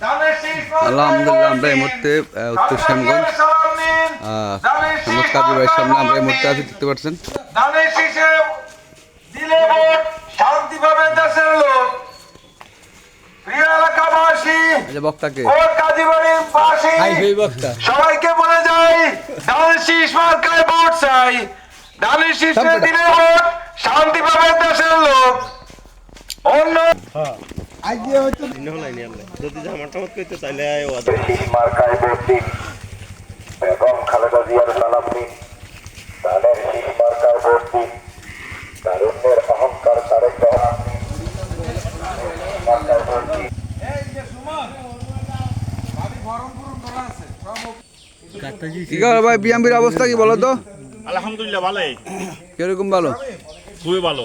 আলহামদুলিল্লাহ আমরা এই মুহূর্তে উত্তর শ্যামগঞ্জ। সামনে আমরা এই মুহূর্তে আছি দেখতে পাচ্ছেন। দিলে ভোট শান্তি পাবে দেশের লোক প্রিয় এলাকাবাসী বক্তাকে। ও কাজীবাড়ির পাশে সবাইকে বলে যাই ধানের শীষ মার্কায় ভোট চাই। ধানের শীষে দিলে ভোট শান্তি পাবে দেশের লোক। অন্য যদি জামাটা মত করতে তাহলে শীষ মার্কায় ভোট দিন বেগম খালেদা জিয়ার সালাম দিন ধানের শীষ মার্কায় ভোট তারুণ্যের অহংকার তারেক মার্কায় ভোট কি খবর ভাই? বিএমপির অবস্থা কি বলো তো? আলহামদুলিল্লাহ ভালোই। কীরকম ভালো? খুবই ভালো।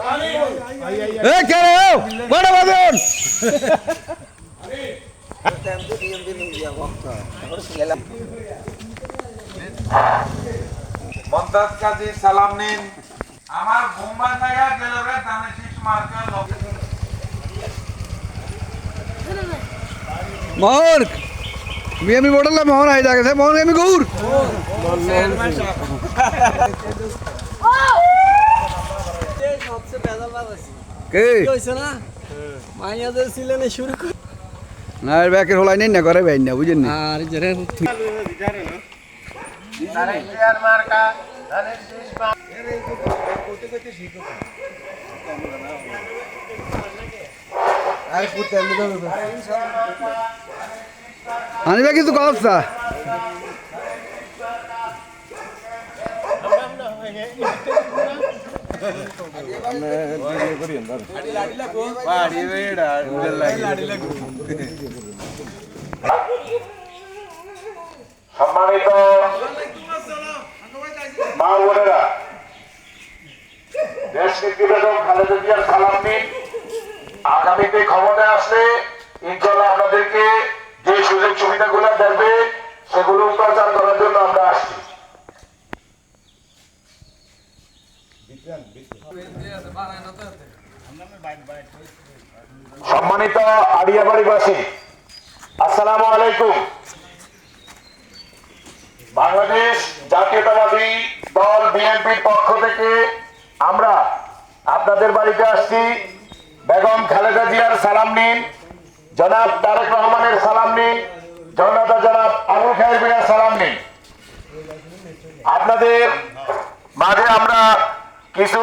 এ কে রে? ও বাদন। মমতাজ কাজী সালাম নিন। আমার বোম্বাই থেকে গেল দানে শীষ মার্কার লোক। মোহন বড়লা মোহন আই জায়গা মোহন আমি গৌর। কে? মাইয়াদের ছিলেন শুরু করে না এর ব্যাকের হলাই নেই না করে বাইন না বুঝেন না? আর যারা আনিবা কিন্তু কথা সম্মানিত মা বোনেরা, দেশ বেগম খালেদা জিয়ার সালাম আগামীতে ক্ষমতায় আসলে ইনশাল্লাহ আপনাদেরকে যে সুযোগ সুবিধাগুলো দেবে, সেগুলো প্রচার করার জন্য আমরা আসছি। সম্মানিত আড়িয়াবাড়িবাসী আসসালামু আলাইকুম। বাংলাদেশ জাতীয়তাবাদী দল বিএনপির পক্ষ থেকে আমরা আপনাদের বাড়িতে আসছি। বেগম খালেদা জিয়ার সালাম নিন, জনাব তারেক রহমানের সালাম নিন, জনতা জনাব আবুল খায়ের সালাম নিন। আপনাদের মাঝে আমরা কিছু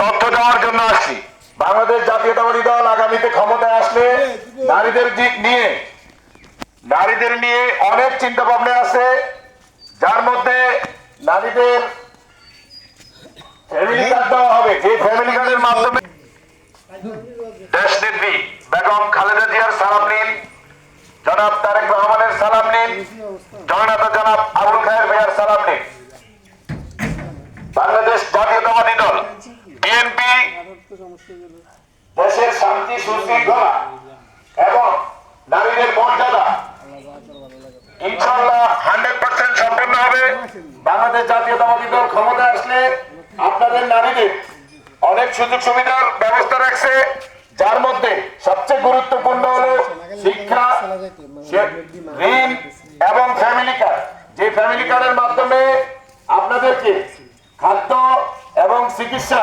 তথ্য দেওয়ার জন্য আসছি। বাংলাদেশ জাতীয়তাবাদী দল আগামীতে ক্ষমতায় আসলে নারীদের দিক নিয়ে, নারীদের নিয়ে অনেক চিন্তা ভাবনা আছে, যার মধ্যে নারীদের ফ্যামিলি কার্ড দেওয়া হবে। যে ফ্যামিলি কার্ডের মাধ্যমে দেশ নেত্রী বেগম খালেদা জিয়ার সালাম নিন, জনাব তারেক রহমানের সালাম নিন জননেতা জনাব আবুল খায়ের ভাইয়ার সালাম নিন। দেশের শান্তি, সুশৃঙ্খলা এবং নারীদের মর্যাদা ইনশাল্লাহ হান্ড্রেড পার্সেন্ট সম্পূর্ণ হবে। বাংলাদেশ জাতীয়তাবাদী দল ক্ষমতায় আসলে আপনাদের নারীদের অনেক সুযোগ সুবিধার ব্যবস্থা রাখছে। যার মধ্যে সবচেয়ে গুরুত্বপূর্ণ হলো শিক্ষা ঋণ এবং ফ্যামিলি কার্ড যে ফ্যামিলি কার্ডের মাধ্যমে আপনাদেরকে খাদ্য এবং চিকিৎসা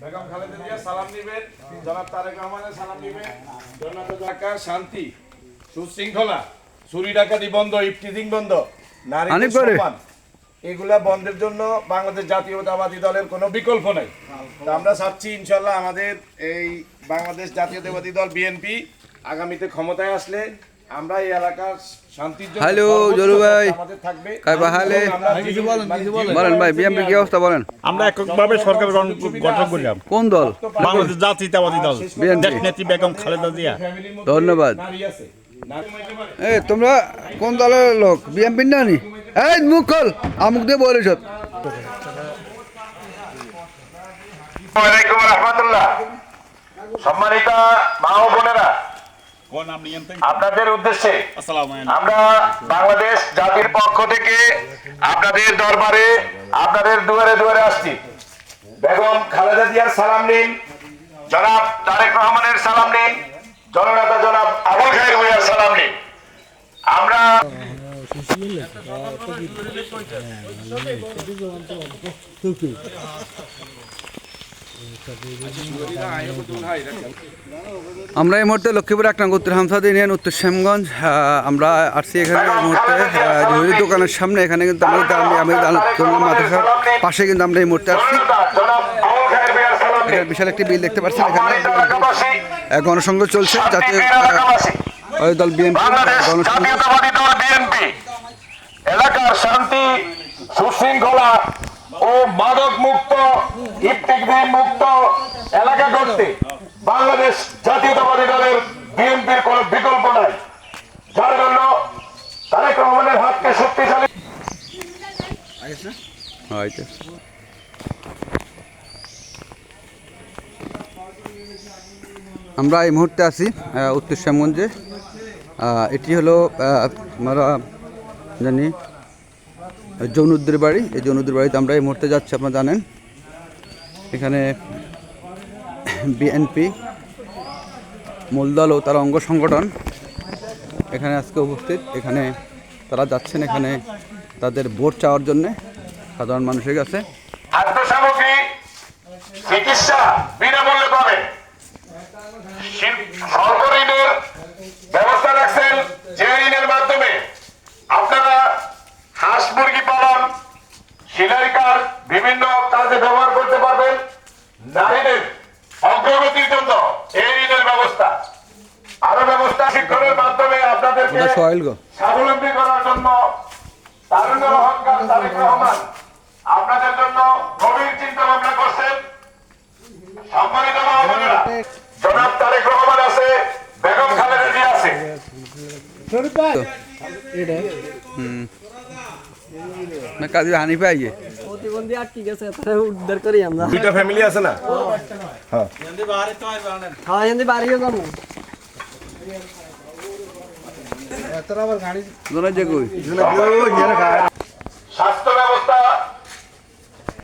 বেগম খালেদা জিয়া সালাম নিবেন জনাব তারেক রহমানের সালাম নিবেন জনাব ঢাকা শান্তি সুশৃঙ্খলা চুরি ডাকাতি বন্ধ ইফটিজিং বন্ধ করে। সম্মান এগুলা বন্ধের জন্য বাংলাদেশ জাতীয়তাবাদী দলের কোনো বিকল্প নেই তা আমরা চাচ্ছি ইনশাল্লাহ আমাদের এই বাংলাদেশ জাতীয়তাবাদী দল বিএনপি আগামীতে ক্ষমতায় আসলে আমরা এই এলাকার শান্তির জন্য হ্যালো, জলু ভাই। আমাদের থাকবে। কাই বাহালে? এবং আমরা জীবন- বলেন ভাই বিএমপির কি অবস্থা বলেন? আমরা এককভাবে সরকার গঠন করলাম। কোন দল? বাংলাদেশ জাতীয়তাবাদী দল। বেগম খালেদা জিয়া। ধন্যবাদ। এ তোমরা কোন দলের লোক? বিএমপি না নি? এই মুখ খোল। আমুক দিয়ে বলে সব। সম্মানিত মা বোনেরা? আপনাদের উদ্দেশ্যে আমরা বাংলাদেশ জাতির পক্ষ থেকে আপনাদের দরবারে আপনাদের দুয়ারে দুয়ারে আসছি বেগম খালেদা জিয়ার সালাম নিন জনাব তারেক রহমানের সালাম নিন জননেতা জনাব আবুল খায়ের ভুইয়ার সালাম নিন আমরা আমরা এই মুহূর্তে লক্ষ্মীপুর এক নং উত্তর হামসাদ ইউনিয়ন উত্তর শ্যামগঞ্জ আমরা আসছি এখানে এই মুহূর্তে জহুরি দোকানের সামনে এখানে কিন্তু আমরা আমি পাশে কিন্তু আমরা এই মুহূর্তে আসছি। বিশাল একটি বিল দেখতে পাচ্ছেন এখানে। গণসংঘ চলছে ওই দল বিএনপি গণসংঘ এলাকার শান্তি সুশৃঙ্খলা ও মাদক মুক্ত মুক্ত এলাকা করতে বাংলাদেশ জাতীয়তাবাদী দলের বিএনপির কোনো বিকল্প নাই। যার জন্য তারেক রহমানের হাতকে শক্তিশালী আমরা এই মুহূর্তে আছি উত্তর শ্যামগঞ্জে। এটি হলো আমরা জানি জৌনুদ্দের বাড়ি। এই জৌনুদ্দের বাড়িতে আমরা এই মুহূর্তে যাচ্ছি, আপনারা জানেন। এখানে বিএনপি, মূলদল ও তার অঙ্গ সংগঠন এখানে আজকে উপস্থিত। এখানে তারা যাচ্ছেন, এখানে তাদের ভোট চাওয়ার জন্যে। সাধারণ মানুষের কাছে চিকিৎসা বিনামূল্যে পাবেন। শিল্প- স্বল্প ঋণের ব্যবস্থা রাখছেন যে ঋণের মাধ্যমে আপনারা হাঁস মুরগি পালন কাজ বিভিন্ন কাজে ব্যবহার করতে পারবেন নারীদের অগ্রগতির জন্য এই ঋণের ব্যবস্থা। আরও ব্যবস্থা শিক্ষণের মাধ্যমে আপনাদেরকে স্বাবলম্বী করার জন্য তারুণ্য তারেক রহমান আপনাদের কাজে হানি পাইয়ে। প্রতিবন্ধী আটকে গেছে? তারা উদ্ধার করি আমরা। দুইটা ফ্যামিলি আছে না? হ্যাঁ। হিন্দি যাব। যে কই স্বাস্থ্য